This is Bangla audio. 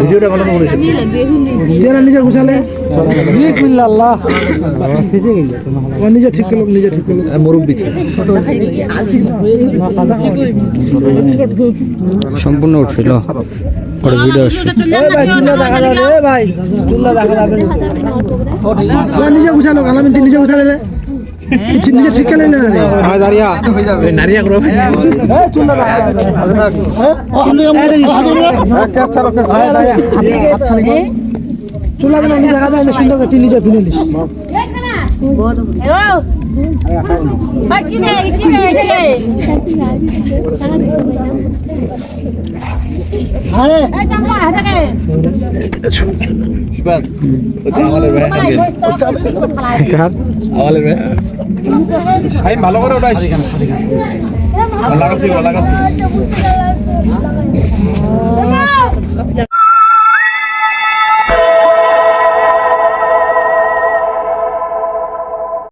ভিডিওটা ভালো করেছে নিজে গুছালে? বিসমিল্লাহ। আল্লাহ ও নিজে ঠিক করল নিজে ঠিক করল। মুরব্বী সম্পূর্ণ উঠছিল। ওর ভিডিও ভাই তুল্লা দেখা যাবে ভাই। তুল্লা দেখা যাবে। নিজে গুছালো গালামিন নিজে গুছালে রে। কিছু নিজে ঠিক করলে না রে দাঁড়িয়া নারিয়া করো এ তুল্লা দেখা যাবে চুলা দিন নিজে দেখা যায় না সুন্দর করে টিলি যা ফিরে নিস ভালো করে ওটা লাগাচ্ছি লাগাচ্ছি